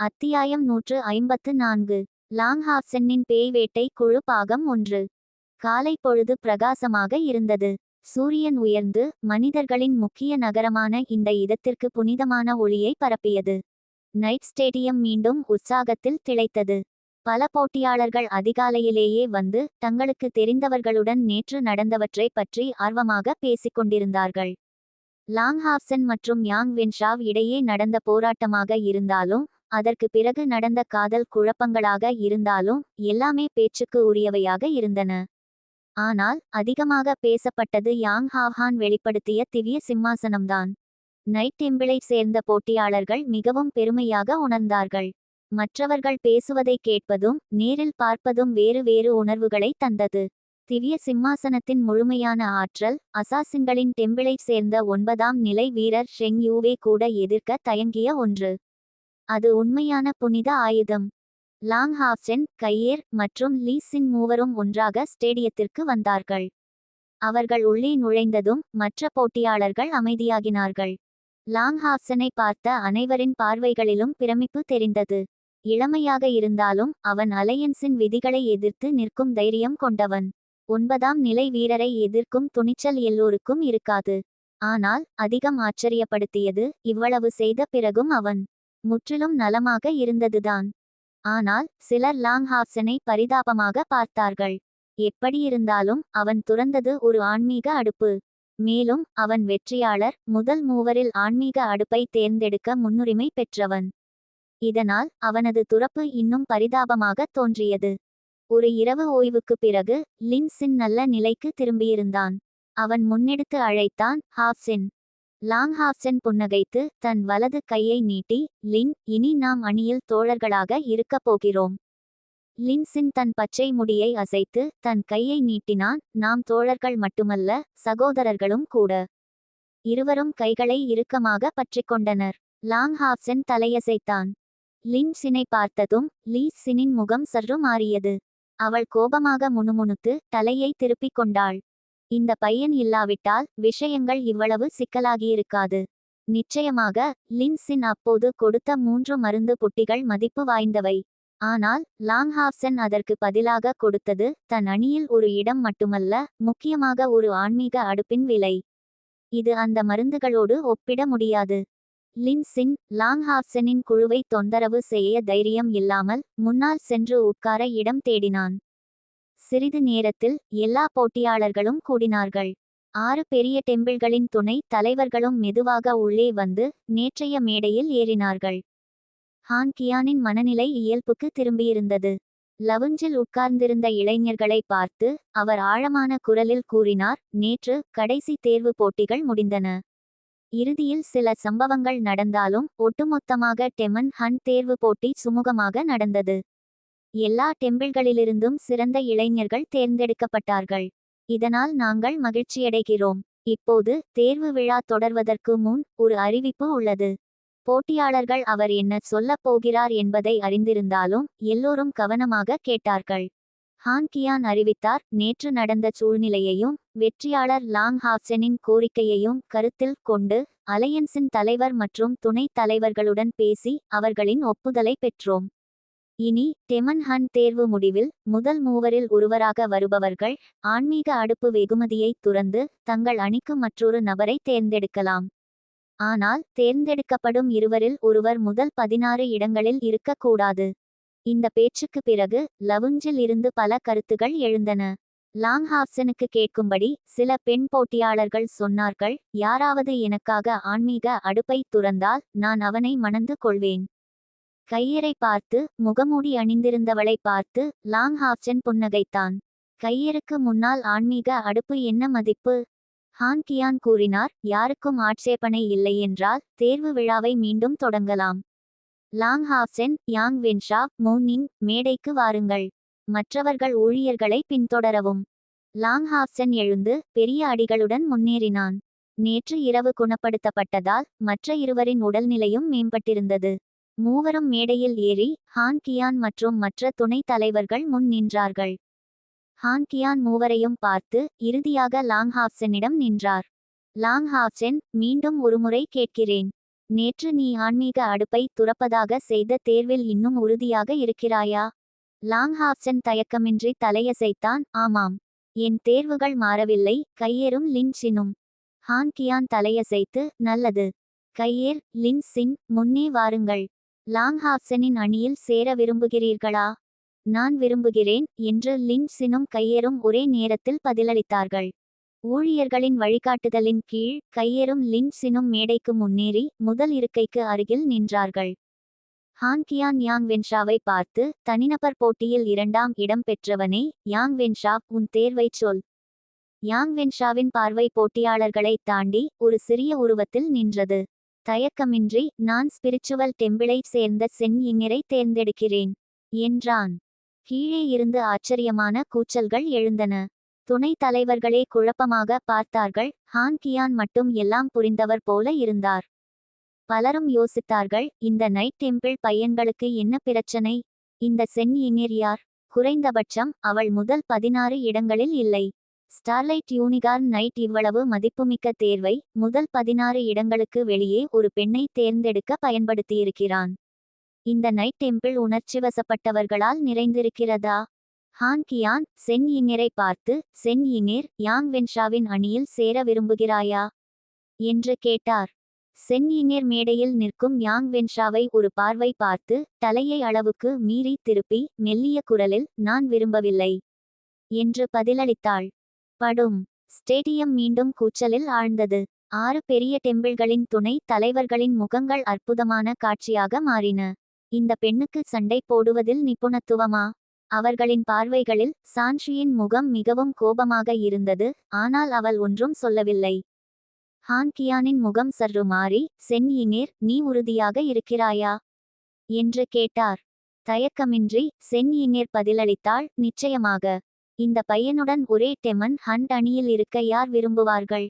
அத்தியாயம் நூற்று ஐம்பத்து நான்கு. லாங்ஹாப்சென்னின் பேய் வேட்டை குழு பாகம் ஒன்று. காலை பொழுது பிரகாசமாக இருந்தது. சூரியன் உயர்ந்து மனிதர்களின் முக்கிய நகரமான இந்த இடத்திற்கு புனிதமான ஒளியை பரப்பியது. நைட் ஸ்டேடியம் மீண்டும் உற்சாகத்தில் திளைத்தது. பல போட்டியாளர்கள் அதிகாலையிலேயே வந்து தங்களுக்கு தெரிந்தவர்களுடன் நேற்று நடந்தவற்றை பற்றி ஆர்வமாக பேசிக் கொண்டிருந்தார்கள். லாங்ஹாப்சன் மற்றும் யாங் வென்ஷாவ் இடையே நடந்த போராட்டமாக இருந்தாலும் அதற்கு பிறகு நடந்த காதல் குழப்பங்களாக இருந்தாலும் எல்லாமே பேச்சுக்கு உரியவையாக இருந்தன. ஆனால் அதிகமாக பேசப்பட்டது யாங் ஹாவ்ஹான் வெளிப்படுத்திய திவ்ய சிம்மாசனம்தான். நைட் டெம்பிளை சேர்ந்த போட்டியாளர்கள் மிகவும் பெருமையாக உணர்ந்தார்கள். மற்றவர்கள் பேசுவதை கேட்பதும் நேரில் பார்ப்பதும் வேறு வேறு உணர்வுகளை தந்தது. திவ்ய சிம்மாசனத்தின் முழுமையான ஆற்றல் அசாசின்களின் டெம்பிளை சேர்ந்த ஒன்பதாம் நிலை வீரர் ஷெங் யூவே கூட எதிர்க்க தயங்கிய ஒன்று. அது உண்மையான புனித ஆயுதம். லாங் ஹாஃப்சென் கையேர் மற்றும் லீஸின் மூவரும் ஒன்றாக ஸ்டேடியத்திற்கு வந்தார்கள். அவர்கள் உள்ளே நுழைந்ததும் மற்ற போட்டியாளர்கள் அமைதியாகினார்கள். லாங் ஹாப்சனை பார்த்த அனைவரின் பார்வைகளிலும் பிரமிப்பு தெரிந்தது. இளமையாக இருந்தாலும் அவன் அலையன்ஸின் விதிகளை எதிர்த்து நிற்கும் தைரியம் கொண்டவன். ஒன்பதாம் நிலை வீரரை எதிர்க்கும் துணிச்சல் எல்லோருக்கும் இருக்காது. ஆனால் அதிகம் ஆச்சரியப்படுத்தியது இவ்வளவு செய்த பிறகும் அவன். முற்றிலும் நலமாக இருந்ததுதான். ஆனால் சிலர் லாங்ஹாப்சனை பரிதாபமாக பார்த்தார்கள். எப்படியிருந்தாலும் அவன் துறந்தது ஒரு ஆன்மீக அடுப்பு. மேலும் அவன் வெற்றியாளர் முதல் மூவரில் ஆன்மீக அடுப்பை தேர்ந்தெடுக்க முன்னுரிமை பெற்றவன். இதனால் அவனது துறப்பு இன்னும் பரிதாபமாக தோன்றியது. ஒரு இரவு ஓய்வுக்கு பிறகு லின்சின் நல்ல நிலைக்கு திரும்பியிருந்தான். அவன் முன்னெடுத்து அழைத்தான் ஹாப்சின் லாங் ஹாஃப்சென் புன்னகைத்து தன் வலது கையை நீட்டி லின் இனி நாம் அணியில் தோழர்களாக இருக்கப் போகிறோம் லின்சின் தன் பச்சை முடியை அசைத்து தன் கையை நீட்டினான். நாம் தோழர்கள் மட்டுமல்ல சகோதரர்களும் கூட. இருவரும் கைகளை இறுக்கமாக பற்றிக்கொண்டனர் லாங் ஹாஃப்சென் தலையசைத்தான். லின் சினை பார்த்ததும் லீ சினின் முகம் சற்று மாறியது. அவள் கோபமாக முணுமுணுத்து தலையை திருப்பிக் கொண்டாள். இந்த பையன் இல்லாவிட்டால் விஷயங்கள் இவ்வளவு சிக்கலாகியிருக்காது. நிச்சயமாக லின்சின் அப்போது கொடுத்த மூன்று மருந்து புட்டிகள் மதிப்பு வாய்ந்தவை. ஆனால் லாங்ஹாப்சன் அதற்கு பதிலாக கொடுத்தது தன் அணியில் ஒரு இடம் மட்டுமல்ல முக்கியமாக ஒரு ஆன்மீக அடுப்பின் விலை. இது அந்த மருந்துகளோடு ஒப்பிட முடியாது. லின்சின் லாங்ஹாப்சனின் குழுவை தொந்தரவு செய்ய தைரியம் இல்லாமல் முன்னால் சென்று உட்கார இடம் தேடினான். சிறிது நேரத்தில் எல்லா போட்டியாளர்களும் கூடினார்கள். ஆறு பெரிய டெம்பிள்களின் துணை தலைவர்களும் மெதுவாக உள்ளே வந்து நேற்றைய மேடையில் ஏறினார்கள். ஹான் கியானின் மனநிலை இயல்புக்கு திரும்பியிருந்தது. லவுஞ்சில் உட்கார்ந்திருந்த இளைஞர்களை பார்த்து அவர் ஆழமான குரலில் கூறினார் நேற்று கடைசி தேர்வு போட்டிகள் முடிந்தன. இறுதியில் சில சம்பவங்கள் நடந்தாலும் ஒட்டுமொத்தமாக டெமன் ஹன் தேர்வு போட்டி சுமூகமாக நடந்தது. எல்லா டெம்பிள்களிலிருந்தும் சிறந்த இளைஞர்கள் தேர்ந்தெடுக்கப்பட்டார்கள். இதனால் நாங்கள் மகிழ்ச்சியடைகிறோம். இப்போது தேர்வு விழா தொடர்வதற்கு முன் ஒரு அறிவிப்பு உள்ளது. போட்டியாளர்கள் அவர் என்ன சொல்லப் போகிறார் என்பதை அறிந்திருந்தாலும் எல்லோரும் கவனமாக கேட்டார்கள். ஹான் கியான் அறிவித்தார் நேற்று நடந்த சூழ்நிலையையும் வெற்றியாளர் லாங் ஹாப்சனின் கோரிக்கையையும் கருத்தில் கொண்டு அலையன்ஸின் தலைவர் மற்றும் துணைத் தலைவர்களுடன் பேசி அவர்களின் ஒப்புதலை பெற்றோம். இனி டெமன்ஹன் தேர்வு முடிவில் முதல் மூவரில் ஒருவராக வருபவர்கள் ஆன்மீக அடுப்பு வெகுமதியை துறந்து தங்கள் அணிக்கு மற்றொரு நபரை தேர்ந்தெடுக்கலாம். ஆனால் தேர்ந்தெடுக்கப்படும் இருவரில் ஒருவர் முதல் பதினாறு இடங்களில் இருக்கக்கூடாது. இந்த பேச்சுக்கு பிறகு லவுஞ்சில் இருந்து பல கருத்துகள் எழுந்தன. லாங் ஹாப்சனுக்கு கேட்கும்படி சில பெண் போட்டியாளர்கள் சொன்னார்கள் யாராவது எனக்காக ஆன்மீக அடுப்பை துறந்தால் நான் அவனை மணந்து கொள்வேன். கையரை பார்த்து முகமூடி அணிந்திருந்தவளை பார்த்து லாங் ஹாப்சன் புன்னகைத்தான். கையருக்கு முன்னால் ஆன்மீக அடுப்பு என்ன மதிப்பு? ஹான் கியான் கூறினார் யாருக்கும் ஆட்சேபனை இல்லை என்றால் தேர்வு விழாவை மீண்டும் தொடங்கலாம். லாங் ஹாப்சென் யாங் வென்ஷா மூனிங் மேடைக்கு வாருங்கள். மற்றவர்கள் ஊழியர்களை பின்தொடரவும். லாங் ஹாஃப்சென் எழுந்து பெரிய அடிகளுடன் முன்னேறினான். நேற்று இரவு குணப்படுத்தப்பட்டதால் மற்ற இருவரின் உடல்நிலையும் மேம்பட்டிருந்தது. மூவரும் மேடையில் ஏறி ஹான் கியான் மற்றும் மற்ற துணைத் தலைவர்கள் முன் நின்றார்கள். ஹான் கியான் மூவரையும் பார்த்து இறுதியாக லாங் ஹாப்சனிடம் நின்றார். லாங் ஹாப்சென் மீண்டும் ஒருமுறை கேட்கிறேன். நேற்று நீ ஆன்மீக அடுப்பை துறப்பதாக செய்த தேர்வில் இன்னும் உறுதியாக இருக்கிறாயா? லாங் ஹாப்சன் தயக்கமின்றி தலையசைத்தான் ஆமாம். என் தேர்வுகள் மாறவில்லை கையேறும் லின் சினும். ஹான் கியான் தலையசைத்து நல்லது. கையேர் லின் சின் முன்னே வாருங்கள். லாங் ஹாப்சனின் அணியில் சேர விரும்புகிறீர்களா? நான் விரும்புகிறேன் என்று லின்சினும் கையேறும் ஒரே நேரத்தில் பதிலளித்தார்கள். ஊழியர்களின் வழிகாட்டுதலின் கீழ் கையேறும் லின் சினும் மேடைக்கு முன்னேறி முதல் இருக்கைக்கு அருகில் நின்றார்கள். ஹான் கியான் யாங் வென்ஷாவை பார்த்து தனிநபர் போட்டியில் இரண்டாம் இடம் பெற்றவனே யாங் வென்ஷா உன் தேர்வைச் சொல். யாங் வென்ஷாவின் பார்வை போட்டியாளர்களை தாண்டி ஒரு சிறிய உருவத்தில் நின்றது. தயக்கமின்றி நான் ஸ்பிரிச்சுவல் டெம்பிளைச் சேர்ந்த சென் இங்கரை தேர்ந்தெடுக்கிறேன் என்றான். கீழே இருந்து ஆச்சரியமான கூச்சல்கள் எழுந்தன. துணைத் தலைவர்களே குழப்பமாக பார்த்தார்கள். ஹான் கியான் மட்டும் எல்லாம் புரிந்தவர் போல இருந்தார். பலரும் யோசித்தார்கள் இந்த நைட் டெம்பிள் பையன்களுக்கு என்ன பிரச்சனை? இந்த சென் இனிர் யார்? குறைந்தபட்சம் அவள் முதல் பதினாறு இடங்களில் இல்லை. ஸ்டார்லைட் யூனிகார்ன் நைட் இவ்வளவு மதிப்புமிக்க தேர்வை முதல் பதினாறு இடங்களுக்கு வெளியே ஒரு பெண்ணை தேர்ந்தெடுக்க பயன்படுத்தியிருக்கிறான். இந்த நைட் டெம்பிள் உணர்ச்சிவசப்பட்டவர்களால் நிறைந்திருக்கிறதா? ஹான் கியான் சென் இங்கரை பார்த்து சென் இங்கேர் யாங் வென்ஷாவின் அணியில் சேர விரும்புகிறாயா? என்று கேட்டார். சென் இங்கேர் மேடையில் நிற்கும் யாங் வென்ஷாவை ஒரு பார்வை பார்த்து தலையை அளவுக்கு மீறி திருப்பி மெல்லிய குரலில் நான் விரும்பவில்லை என்று பதிலளித்தாள். படும். ஸ்டேடியம் மீண்டும் கூச்சலில் ஆழ்ந்தது. ஆறு பெரிய டெம்பிள்களின் துணை தலைவர்களின் முகங்கள் அற்புதமான காட்சியாக மாறின. இந்த பெண்ணுக்கு சண்டை போடுவதில் நிபுணத்துவமா? அவர்களின் பார்வைகளில் சான்ஷியின் முகம் மிகவும் கோபமாக இருந்தது. ஆனால் அவள் ஒன்றும் சொல்லவில்லை. ஹான் கியானின் முகம் சற்று மாறி சென் இனேர் நீ உறுதியாக இருக்கிறாயா என்று கேட்டார். தயக்கமின்றி சென் இனேர் பதிலளித்தாள் நிச்சயமாக. இந்த பையனுடன் ஒரே டெமன் ஹண்ட் அணியில் இருக்க யார் விரும்புவார்கள்?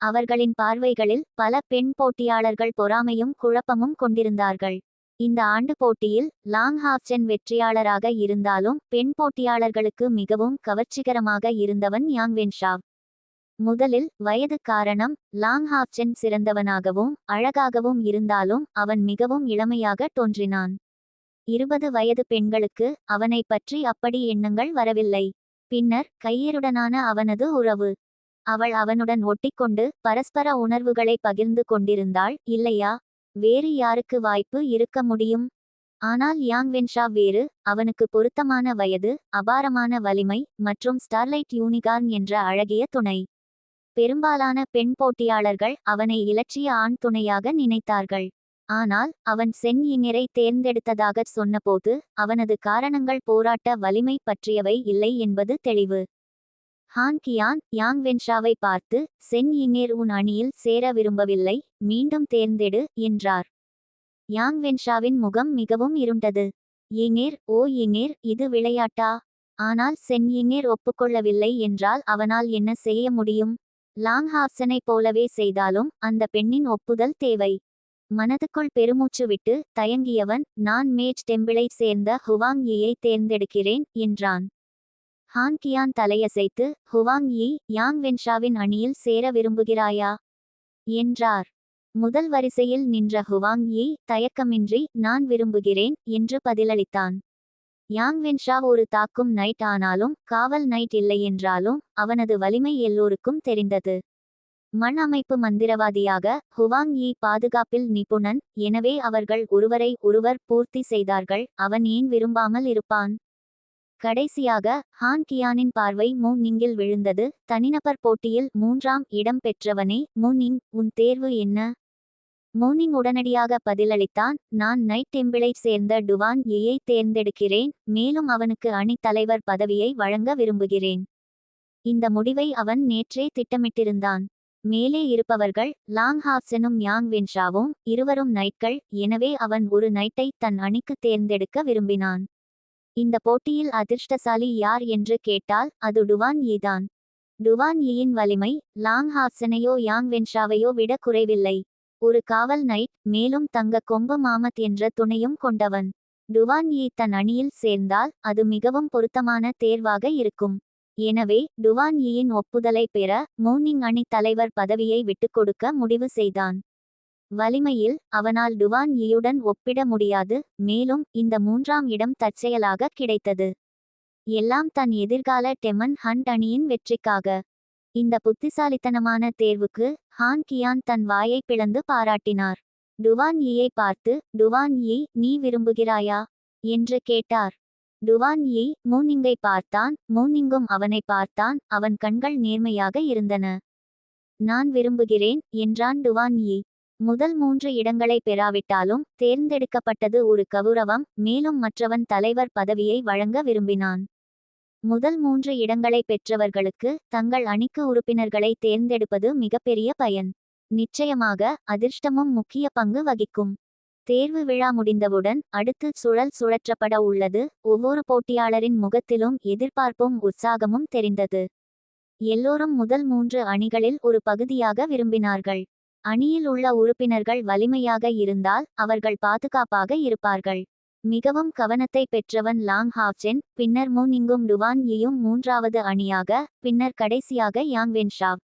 அவர்களின் பார்வைகளில் பல பெண் போட்டியாளர்கள் பொறாமையும் குழப்பமும் கொண்டிருந்தார்கள். இந்த ஆண்டு போட்டியில் லாங் ஹாப்சென் வெற்றியாளராக இருந்தாலும் பெண் போட்டியாளர்களுக்கு மிகவும் கவர்ச்சிகரமாக இருந்தவன் யாங் வென்ஷாவ் முதலில் வயது காரணம் லாங் ஹாப்சென் சிறந்தவனாகவும் அழகாகவும் இருந்தாலும் அவன் மிகவும் இளமையாக தோன்றினான். இருபது வயது பெண்களுக்கு அவனை பற்றி அப்படி எண்ணங்கள் வரவில்லை. பின்னர் கையருடனான அவனது உறவு. அவள் அவனுடன் ஒட்டிக்கொண்டு பரஸ்பர உணர்வுகளை பகிர்ந்து கொண்டிருந்தாள். இல்லையா? வேறு யாருக்கு வாய்ப்பு இருக்க முடியும்? ஆனால் யாங் வென்ஷா வேறு. அவனுக்கு பொருத்தமான வயது அபாரமான வலிமை மற்றும் ஸ்டார்லைட் யூனிகார்ன் என்ற அழகிய துணை. பெரும்பாலான பெண் போட்டியாளர்கள் அவனை இலட்சிய ஆண் துணையாக நினைத்தார்கள். ஆனால் அவன் சென் இனிரை தேர்ந்தெடுத்ததாக சொன்னபோது அவனது காரணங்கள் போராட்ட வலிமை பற்றியவை இல்லை என்பது தெளிவு. ஹான் கியான் யாங் வென்ஷாவை பார்த்து சென் இங்கேர் உன் அணியில் சேர விரும்பவில்லை மீண்டும் தேர்ந்தெடு என்றார். யாங் வென்ஷாவின் முகம் மிகவும் இருண்டது. இங்கேர் ஓ இங்கேர் இது விளையாட்டா? ஆனால் சென் இங்கேர் ஒப்புக்கொள்ளவில்லை என்றால் அவனால் என்ன செய்ய முடியும்? லாங் ஹாப்சனைப் போலவே செய்தாலும் அந்த பெண்ணின் ஒப்புதல் தேவை. மனதுக்குள் பெருமூச்சு விட்டு தயங்கியவன் நான் மேஜ் டெம்பிளைச் சேர்ந்த ஹுவாங் யியை தேர்ந்தெடுக்கிறேன் என்றான். ஹான் கியான் தலையசைத்து ஹுவாங் யி யாங் வென்ஷாவின் அணியில் சேர விரும்புகிறாயா? என்றார். முதல் வரிசையில் நின்ற ஹுவாங் யி தயக்கமின்றி நான் விரும்புகிறேன் என்று பதிலளித்தான். யாங் வென்ஷா ஒரு தாக்கும் நைட் ஆனாலும் காவல் நைட் இல்லையென்றாலும் அவனது வலிமை எல்லோருக்கும் தெரிந்தது. மண் அமைப்பு மந்திரவாதியாக ஹுவாங் யி பாதுகாப்பில் நிபுணன். எனவே அவர்கள் ஒருவரை ஒருவர் பூர்த்தி செய்தார்கள். அவன் ஏன் விரும்பாமல் இருப்பான்? கடைசியாக ஹான் கியானின் பார்வை மூ நிங்கில் விழுந்தது. தனிநபர் போட்டியில் மூன்றாம் இடம் பெற்றவனே மூனிங் உன் தேர்வு என்ன? மூனிங் உடனடியாக பதிலளித்தான். நான் நைட் டெம்பிளை சேர்ந்த டுவான் யியை தேர்ந்தெடுக்கிறேன். மேலும் அவனுக்கு அணித் தலைவர் பதவியை வழங்க விரும்புகிறேன். இந்த முடிவை அவன் நேற்றே திட்டமிட்டிருந்தான். மேலே இருப்பவர்கள் லாங் ஹாப்சனும் யாங் வென்ஷாவும் இருவரும் நைட்கள் எனவே அவன் ஒரு நைட்டை தன் அணிக்கு தேர்ந்தெடுக்க விரும்பினான். இந்த போட்டியில் அதிர்ஷ்டசாலி யார் என்று கேட்டால் அது டுவான் ஈதான் டுவான் ஈயின் வலிமை லாங் ஹாப்சனையோ யாங் வென்ஷாவையோ விட குறைவில்லை. ஒரு காவல் நைட் மேலும் தங்க கொம்பு மாமத் என்ற துணையும் கொண்டவன். டுவான் ஈ தன் அணியில் சேர்ந்தால் அது மிகவும் பொருத்தமான தேர்வாக இருக்கும். எனவே டுவான் ஈயின் ஒப்புதலை பெற மூனிங் அணி தலைவர் பதவியை விட்டுக்கொடுக்க முடிவு செய்தான். வலிமையில் அவனால் டுவான் யியுடன் ஒப்பிட முடியாது மேலும் இந்த மூன்றாம் இடம் தற்செயலாக கிடைத்தது. எல்லாம் தன் எதிர்கால டெமன் ஹண்ட் அணியின் வெற்றிக்காக. இந்த புத்திசாலித்தனமான தேர்வுக்கு ஹான் கியான் தன் வாயை பிளந்து பாராட்டினார். டுவான் யியை பார்த்து டுவான் யி நீ விரும்புகிறாயா? என்று கேட்டார். டுவான்யி மூனிங்கை பார்த்தான். மூனிங்கும் அவனை பார்த்தான். அவன் கண்கள் நேர்மையாக இருந்தன. நான் விரும்புகிறேன் என்றான் டுவான்யி. முதல் மூன்று இடங்களை பெறாவிட்டாலும் தேர்ந்தெடுக்கப்பட்டது ஒரு கவுரவம் மேலும் மற்றவன் தலைவர் பதவியை வழங்க விரும்பினான். முதல் மூன்று இடங்களை பெற்றவர்களுக்கு தங்கள் அணிக்கு உறுப்பினர்களை தேர்ந்தெடுப்பது மிகப்பெரிய பயன். நிச்சயமாக அதிர்ஷ்டமும் முக்கிய பங்கு வகிக்கும். தேர்வு விழா முடிந்தவுடன் அடுத்து சுழல் சுழற்றப்பட உள்ளது. ஒவ்வொரு போட்டியாளரின் முகத்திலும் எதிர்பார்ப்பும் உற்சாகமும் தெரிந்தது. எல்லோரும் முதல் மூன்று அணிகளில் ஒரு பகுதியாக விரும்பினார்கள். அணியில் உள்ள உறுப்பினர்கள் வலிமையாக இருந்தால் அவர்கள் பாதுகாப்பாக இருப்பார்கள். மிகவும் கவனத்தை பெற்றவன் லாங் ஹாவ்சென் பின்னர் மூனிங்கும் டுவான் யியும் மூன்றாவது அணியாக பின்னர் கடைசியாக யாங் வென்ஷாவ்